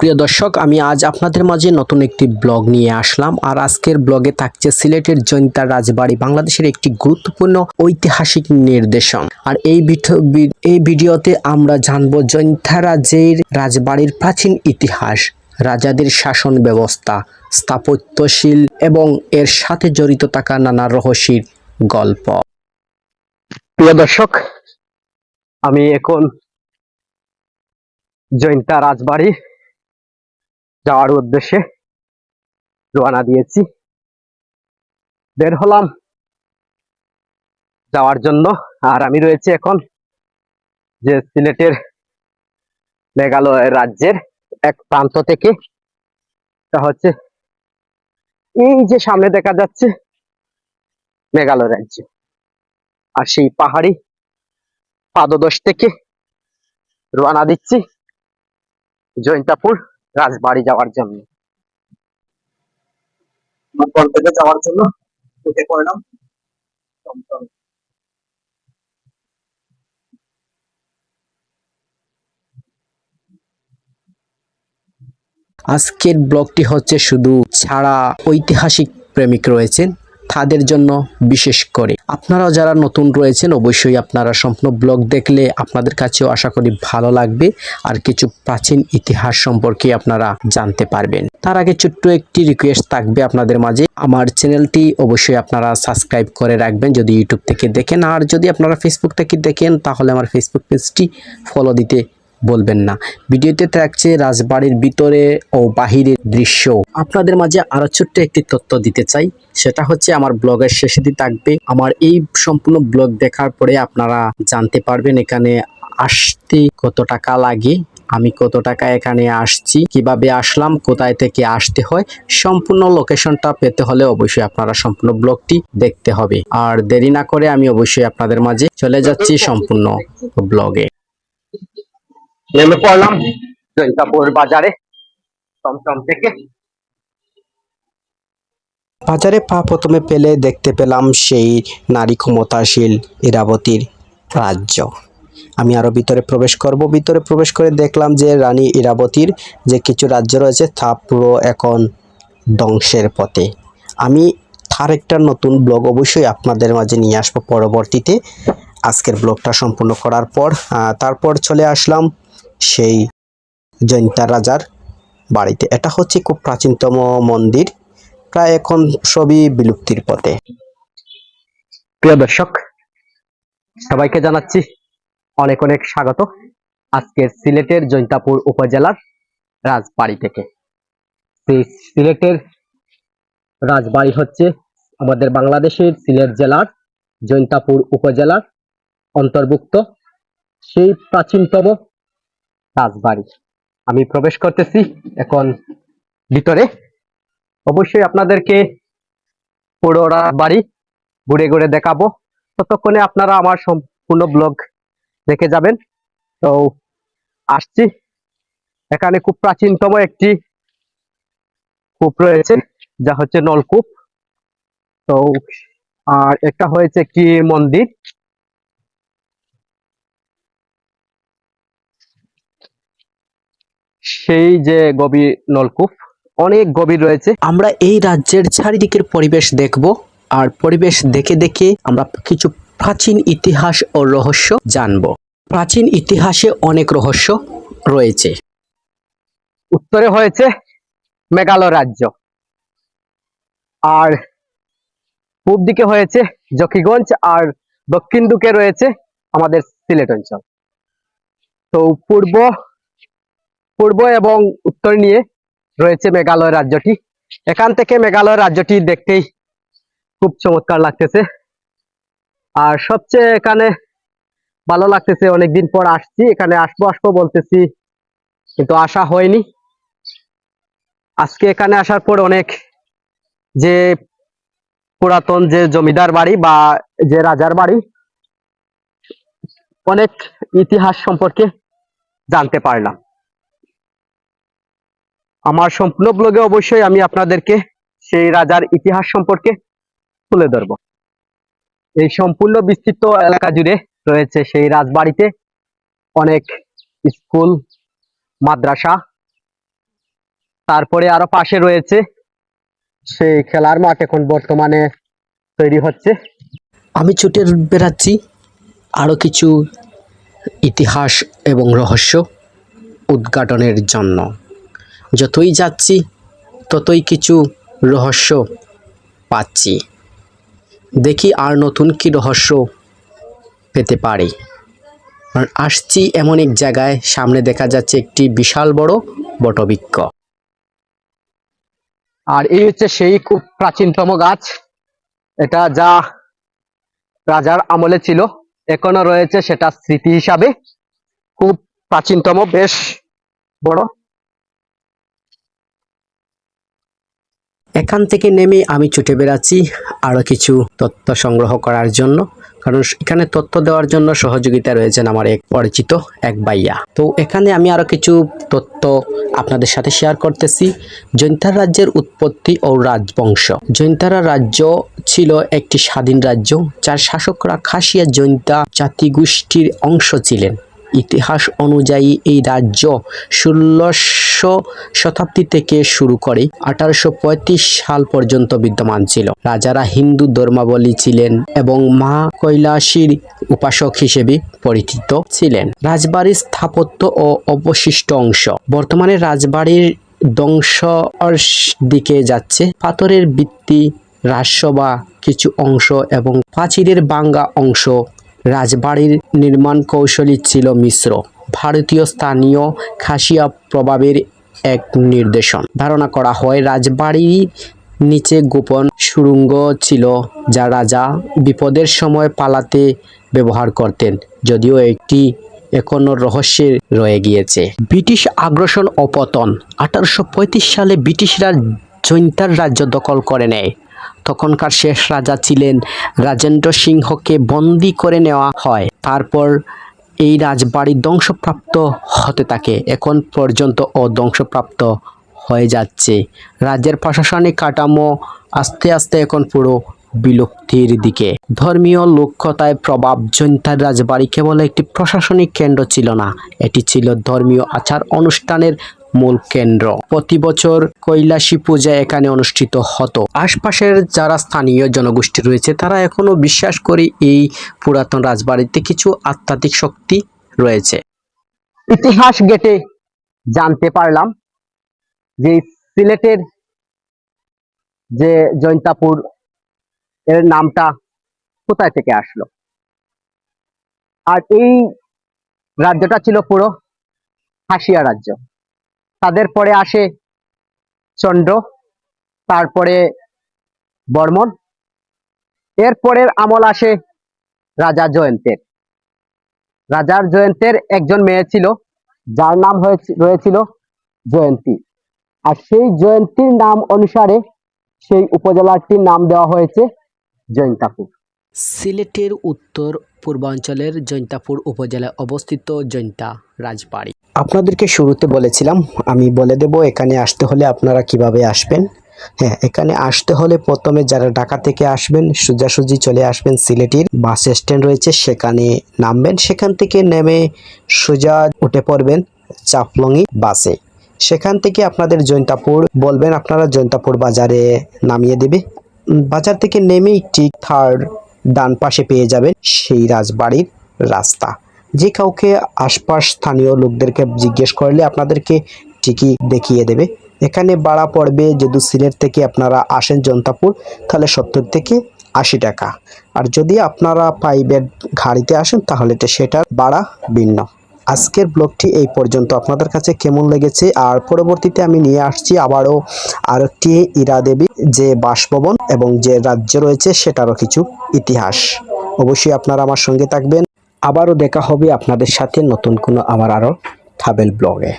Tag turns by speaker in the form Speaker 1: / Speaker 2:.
Speaker 1: প্রিয় দর্শক, আমি আজ আপনাদের মাঝে নতুন একটি ব্লগ নিয়ে আসলাম। আর আজকের ব্লগে থাকছে সিলেটের জৈন্তা রাজবাড়ি, বাংলাদেশের একটি গুরুত্বপূর্ণ ঐতিহাসিক নির্দেশন। আর এই এই ভিডিওতে আমরা জানব জৈন্তা রাজ্যের রাজবাড়ির প্রাচীন ইতিহাস, রাজাদের শাসন ব্যবস্থা, স্থাপত্যশীল এবং এর সাথে জড়িত থাকা নানা রহস্যের গল্প। প্রিয় দর্শক, আমি এখন জৈন্তা রাজবাড়ি যাওয়ার উদ্দেশ্যে রোয়ানা দিয়েছি। বের হলাম যাওয়ার জন্য। আর আমি রয়েছে এখন যে সিলেটের মেঘালয় রাজ্যের এক প্রান্ত থেকে। তা হচ্ছে এই যে সামনে দেখা যাচ্ছে মেঘালয় রাজ্য। আর সেই পাহাড়ি পাদদশ থেকে রোয়ানা দিচ্ছি জৈন্তাপুর রাজবাড়ি যাওয়ার জন্য। যাওয়ার জন্য? উঠে পড়লাম আজকের ব্লগটি হচ্ছে শুধু ছাড়া ঐতিহাসিক প্রেমিক রয়েছেন, তাদের জন্য বিশেষ করে। আপনারাও যারা নতুন রয়েছেন, অবশ্যই আপনারা সম্পূর্ণ ব্লগ দেখলে আপনাদের কাছেও আশা করি ভালো লাগবে। আর কিছু প্রাচীন ইতিহাস সম্পর্কে আপনারা জানতে পারবেন। তার আগে ছোট্ট একটি রিকোয়েস্ট থাকবে আপনাদের মাঝে। আমার চ্যানেলটি অবশ্যই আপনারা সাবস্ক্রাইব করে রাখবেন, যদি ইউটিউব থেকে দেখেন। আর যদি আপনারা ফেসবুক থেকে দেখেন, তাহলে আমার ফেসবুক পেজটি ফলো দিতে বলবেন না। ভিডিওতে থাকছে রাজবাড়ির ভিতরে ও বাহিরের দৃশ্য। আপনাদের মাঝে আরও ছোট্ট একটি তথ্য দিতে চাই। সেটা হচ্ছে আমার ব্লগের শেষে দিয়ে থাকবে। আমার এই সম্পূর্ণ ব্লগ দেখার পরে আপনারা জানতে পারবেন এখানে আসতে কত টাকা লাগে, আমি কত টাকা এখানে আসছি, কীভাবে আসলাম, কোথায় থেকে আসতে হয়, সম্পূর্ণ লোকেশনটা পেতে হলে অবশ্যই আপনারা সম্পূর্ণ ব্লগটি দেখতে হবে। আর দেরি না করে আমি অবশ্যই আপনাদের মাঝে চলে যাচ্ছি সম্পূর্ণ ব্লগে। নেমে পড়লাম। জৈন্তাপুর বাজারে, টমটম থেকে। বাজারে পা প্রথমে পেলে দেখতে পেলাম সেই নারী ক্ষমতাশীল ইরাবতীর রাজ্য। আমি আরও ভিতরে প্রবেশ করব। ভিতরে প্রবেশ করে দেখলাম যে রানী ইরাবতীর যে কিছু রাজ্য রয়েছে, তা পুরো এখন ধ্বংসের পথে। আমি তার একটা নতুন ব্লগ অবশ্যই আপনাদের মাঝে নিয়ে আসব পরবর্তীতে। আজকের ব্লগটা সম্পূর্ণ করার পর তারপর চলে আসলাম সেই জৈন্তা রাজার বাড়িতে। এটা হচ্ছে খুব প্রাচীনতম মন্দির। প্রায় এখন সবই বিলুপ্তির পথে। প্রিয় দর্শক, সবাইকে জানাচ্ছি অনেক অনেক স্বাগত আজকে সিলেটের জৈন্তাপুর উপজেলার রাজবাড়ি থেকে। সেই সিলেটের রাজবাড়ি হচ্ছে আমাদের বাংলাদেশের সিলেট জেলার জৈন্তাপুর উপজেলার অন্তর্ভুক্ত সেই প্রাচীনতম রাজবাড়ি আমি প্রবেশ করতেছি এখন ভিতরে। অবশ্যই আপনাদেরকে পুরো বাড়ি ঘুরে ঘুরে দেখাবো। ততক্ষণে আপনারা আমার সম্পূর্ণ ব্লগ দেখে যাবেন। তো, আসছি। এখানে খুব প্রাচীনতম একটি কূপ রয়েছে, যা হচ্ছে নলকূপ। তো, আর একটা হয়েছে একটি মন্দির? সেই যে গভীর নলকূপ অনেক গভীর রয়েছে। আমরা এই রাজ্যের চারিদিকের পরিবেশ দেখব আর পরিবেশ দেখে দেখে আমরা কিছু প্রাচীন ইতিহাস ও রহস্য জানব। প্রাচীন ইতিহাসে অনেক রহস্য রয়েছে। উত্তরে হয়েছে মেঘালয় রাজ্য আর পূব দিকে হয়েছে জকিগঞ্জ আর দক্ষিণ দিকে রয়েছে আমাদের সিলেট অঞ্চল। তো পূর্ব পূর্ব এবং উত্তর নিয়ে রয়েছে মেঘালয় রাজ্যটি। এখান থেকে মেঘালয় রাজ্যটি দেখতেই খুব চমৎকার লাগতেছে। আর সবচেয়ে এখানে ভালো লাগতেছে, অনেকদিন পর আসছি, এখানে আসব আসব বলতেছি, কিন্তু আসা হয়নি। আজকে এখানে আসার পর অনেক যে পুরাতন যে জমিদার বাড়ি বা যে রাজার বাড়ি, অনেক ইতিহাস সম্পর্কে জানতে পারলাম। আমার সম্পূর্ণ ব্লগে অবশ্যই আমি আপনাদেরকে সেই রাজার ইতিহাস সম্পর্কে তুলে ধরব। এই সম্পূর্ণ বিস্তৃত এলাকা জুড়ে রয়েছে সেই রাজবাড়িতে অনেক স্কুল, মাদ্রাসা, তারপরে আরও পাশে রয়েছে সেই খেলার মাঠ এখন বর্তমানে তৈরি হচ্ছে। আমি ছুটে বেড়াচ্ছি আরও কিছু ইতিহাস এবং রহস্য উদ্ঘাটনের জন্য। যতই যাচ্ছি, ততই কিছু রহস্য পাচ্ছি। দেখি আর নতুন কি রহস্য পেতে পারি। কারণ আসছি এমন এক জায়গায়, সামনে দেখা যাচ্ছে একটি বিশাল বড় বটবৃক্ষ। আর এই হচ্ছে সেই খুব প্রাচীনতম গাছ। এটা যা রাজার আমলে ছিল, এখনও রয়েছে সেটা স্মৃতি হিসাবে। খুব প্রাচীনতম, বেশ বড়। এখান থেকে নেমে আমি ছুটে বেড়াচ্ছি আরও কিছু তথ্য সংগ্রহ করার জন্য, কারণ এখানে তথ্য দেওয়ার জন্য সহযোগিতা রয়েছেন আমার এক পরিচিত এক ভাইয়া। তো এখানে আমি আরও কিছু তথ্য আপনাদের সাথে শেয়ার করতেছি। জৈন্তার রাজ্যের উৎপত্তি ও রাজবংশ। জৈন্তারা রাজ্য ছিল একটি স্বাধীন রাজ্য, যার শাসকরা খাসিয়া জৈন্তা জাতিগোষ্ঠীর অংশ ছিলেন। ইতিহাস অনুযায়ী এই রাজ্য ষোলোশো শতাব্দী থেকে শুরু করে আঠারোশো পঁয়ত্রিশ সাল পর্যন্ত বিদ্যমান ছিল। রাজারা হিন্দু ধর্মাবলী ছিলেন এবং মা কৈলাসীর উপাসক হিসেবে পরিচিত ছিলেন। রাজবাড়ির স্থাপত্য ও অবশিষ্ট অংশ বর্তমানে রাজবাড়ির ধ্বংস দিকে যাচ্ছে। পাথরের ভিত্তি, রাজসভা কিছু অংশ এবং প্রাচীরের বাঙ্গা অংশ রাজবাড়ির নির্মাণ কৌশলী ছিল মিশ্র। ভারতীয় স্থানীয় খাসিয়া প্রভাবের এক নির্দেশন। ধারণা করা হয়, রাজবাড়ির নিচে গোপন সুড়ঙ্গ ছিল যা রাজা বিপদের সময় পালাতে ব্যবহার করতেন, যদিও একটি এখনও রহস্যে রয়ে গিয়েছে। ব্রিটিশ আগ্রাসন ও পতন আঠারোশো সালে ব্রিটিশরা জৈন্তার রাজ্য দখল করে নেয়। তখনকার শেষ রাজা ছিলেন রাজেন্দ্র সিংহকে বন্দি করে নেওয়া হয়। তারপর এই রাজবাড়ি ধ্বংসপ্রাপ্ত হতে থাকে। এখন পর্যন্ত ও ধ্বংসপ্রাপ্ত হয়ে যাচ্ছে। রাজ্যের প্রশাসনিক কাঠামো আস্তে আস্তে এখন পুরো বিলুপ্তির দিকে। ধর্মীয় লক্ষ্যতায় প্রভাব জৈন্তার রাজবাড়ি কেবল একটি প্রশাসনিক কেন্দ্র ছিল না, এটি ছিল ধর্মীয় আচার অনুষ্ঠানের মূল কেন্দ্র। প্রতি বছর কৈলাসী পূজা এখানে অনুষ্ঠিত হতো। আশপাশের যারা স্থানীয় জনগোষ্ঠী রয়েছে, তারা এখনও বিশ্বাস করে এই পুরাতন রাজবাড়িতে কিছু আধ্যাত্মিক শক্তি রয়েছে। ইতিহাস গেটে জানতে পারলাম যে সিলেটের যে জৈন্তাপুর এর নামটা কোথায় থেকে আসলো? আর এই রাজ্যটা ছিল পুরো হাসিয়া রাজ্য। তাদের পরে আসে চন্দ্র, তারপরে বর্মন, এর পরের আমল আসে রাজা জয়ন্তের। রাজার জয়ন্তের একজন মেয়ে ছিল, যার নাম রয়েছিল জয়ন্তী। আর সেই জয়ন্তীর নাম অনুসারে সেই উপজেলাটির নাম দেওয়া হয়েছে জৈন্তাপুর সিলেটের উত্তর পূর্বাঞ্চলের জৈন্তাপুর উপজেলায় অবস্থিত জৈন্তা রাজবাড়ি। আপনাদেরকে শুরুতে বলেছিলাম, আমি বলে দেব এখানে আসতে হলে আপনারা কীভাবে আসবেন। হ্যাঁ এখানে আসতে হলে প্রথমে যারা ঢাকা থেকে আসবেন, সোজাসুজি চলে আসবেন সিলেটির বাস স্ট্যান্ড রয়েছে, সেখানে নামবেন। সেখান থেকে নেমে সোজা উঠে পড়বেন চাপলঙি বাসে। সেখান থেকে আপনাদের জৈন্তাপুর বলবেন, আপনারা জৈন্তাপুর বাজারে নামিয়ে দেবে। বাজার থেকে নেমেই ঠিক থার্ড ডান পাশে পেয়ে যাবেন সেই রাজবাড়ির রাস্তা। যে কাউকে আশপাশ স্থানীয় লোকদেরকে জিজ্ঞেস করলে আপনাদেরকে ঠিকই দেখিয়ে দেবে। এখানে বাড়া পড়বে যদি সিলেট থেকে আপনারা আসেন জনতাপুর, তাহলে সত্তর থেকে আশি টাকা। আর যদি আপনারা প্রাইভেট গাড়িতে আসেন, তাহলে তো সেটার বাড়া ভিন্ন। আজকের ব্লগটি এই পর্যন্ত। আপনাদের কাছে কেমন লেগেছে? আর পরবর্তীতে আমি নিয়ে আসছি আবারও আর একটি ইরা দেবী যে বাসভবন এবং যে রাজ্য রয়েছে সেটারও কিছু ইতিহাস। অবশ্যই আপনারা আমার সঙ্গে থাকবেন। আবারও দেখা হবে আপনাদের সাথে নতুন কোনো আমার আরও থাবেল ব্লগে